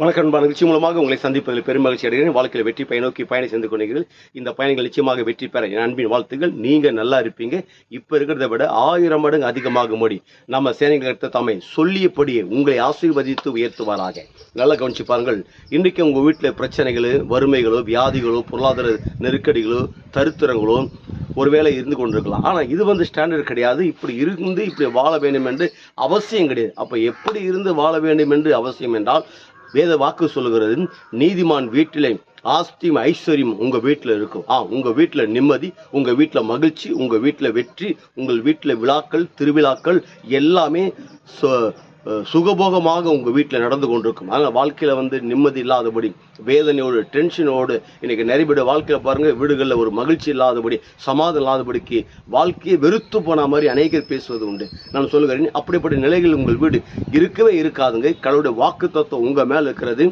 வணக்கம் அன்பான நிகழ்ச்சி மூலமாக உங்களை சந்திப்பதில் பெருமகிழ்ச்சி அடைகிறேன். வாழ்க்கையில் வெற்றி பயன் நோக்கி பயணம் சென்று கொண்டீர்கள் இந்த பயணங்கள் நிச்சயமாக வெற்றி பெற என் அன்பின் வாழ்த்துக்கள். நீங்கள் நல்லா இருப்பீங்க. இப்போ இருக்கிறத விட ஆயிரம் மடங்கு அதிகமாக மோடி நம்ம சேனைகள் எடுத்த தம்மை சொல்லியபடியே உங்களை ஆசீர்வதித்து உயர்த்துவாராக. நல்லா கவனிச்சு பாருங்கள். இன்றைக்கு உங்கள் வீட்டில் பிரச்சனைகளோ வறுமைகளோ வியாதிகளோ பொருளாதார நெருக்கடிகளோ தருத்திரங்களோ ஒருவேளை இருந்து கொண்டிருக்கலாம். ஆனால் இது வந்து ஸ்டாண்டர்ட் கிடையாது. இப்படி இருந்து இப்படி வாழ வேண்டும் என்று அவசியம் கிடையாது. அப்போ எப்படி இருந்து வாழ வேண்டும் என்று அவசியம் என்றால் வேத வாக்கு சொல்லுகிறது நீதிமான் வீட்டிலே ஆஸ்தியும் ஐஸ்வர்யம் உங்க வீட்டில் இருக்கும். ஆ உங்க வீட்டில் நிம்மதி உங்க வீட்டில் மகிழ்ச்சி உங்க வீட்டில் வெற்றி உங்கள் வீட்டில் விழாக்கள் திருவிழாக்கள் எல்லாமே சுகபோகமாக உங்கள் வீட்டில் நடந்து கொண்டிருக்கும். ஆனால் வாழ்க்கையில் வந்து நிம்மதி இல்லாதபடி வேதனையோடு டென்ஷனோடு இன்றைக்கி நிறைய வாழ்க்கையில் பாருங்கள் வீடுகளில் ஒரு மகிழ்ச்சி இல்லாதபடி சமாதம் இல்லாதபடிக்கு வாழ்க்கையை வெறுத்து போன மாதிரி அநேகர் பேசுவது உண்டு. நான் சொல்லுகிறேன் அப்படிப்பட்ட நிலைகள் உங்கள் வீடு இருக்கவே இருக்காதுங்க. கடவுளுடைய வாக்கு தத்துவம் உங்கள் மேலே இருக்கிறது.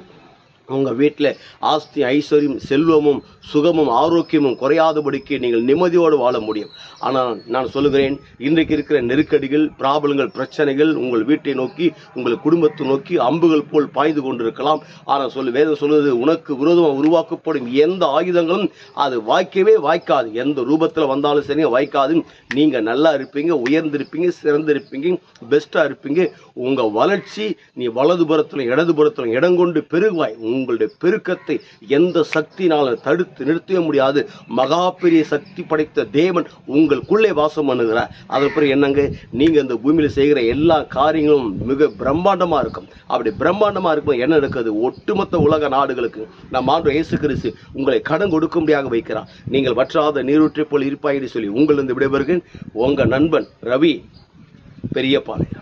உங்கள் வீட்டில் ஆஸ்தி ஐஸ்வர்யம் செல்வமும் சுகமும் ஆரோக்கியமும் குறையாதபடிக்கு நீங்கள் நிம்மதியோடு வாழ முடியும். ஆனால் நான் சொல்லுகிறேன் இன்றைக்கு இருக்கிற நெருக்கடிகள் பிராபலங்கள் பிரச்சனைகள் உங்கள் வீட்டை நோக்கி உங்கள் குடும்பத்தை நோக்கி அம்புகள் போல் பாய்ந்து கொண்டிருக்கலாம். ஆனால் சொல்லு வேதம் சொல்லுவது உனக்கு விரோதமாக உருவாக்கப்படும் எந்த ஆயுதங்களும் அது வாய்க்கவே வாய்க்காது. எந்த ரூபத்தில் வந்தாலும் சரி வாய்க்காது. நீங்கள் நல்லா இருப்பீங்க உயர்ந்திருப்பீங்க சிறந்திருப்பீங்க பெஸ்ட்டாக இருப்பீங்க. உங்கள் வளர்ச்சி நீ வலதுபுறத்திலும் இடதுபுறத்திலும் இடம் கொண்டு பெருகுவாய். உங்களுடைய பெருக்கத்தை எந்த சக்தினாலும் தடுத்து நிறுத்தவே முடியாது. மகா பெரிய சக்தி படைத்த தேவன் உங்களுக்குள்ளே வாசம் பண்ணுகிறார். அதற்கு பிறகு என்னங்க? நீங்கள் இந்த பூமியில் செய்கிற எல்லா காரியங்களும் மிக பிரம்மாண்டமாக இருக்கும். அப்படி பிரம்மாண்டமாக இருக்கும் என்ன நடக்குது? ஒட்டுமொத்த உலக நாடுகளுக்கு நம் ஆண்டு இயேசு கிறிஸ்து உங்களை கடன் கொடுக்கும்படியாக வைக்கிறார். நீங்கள் வற்றாத நீரூற்றை போல் இருப்பாய் என்று சொல்லி உங்களிருந்து விடைபெறுகிறேன். உங்கள் நண்பன் ரவி பெரியபாளையம்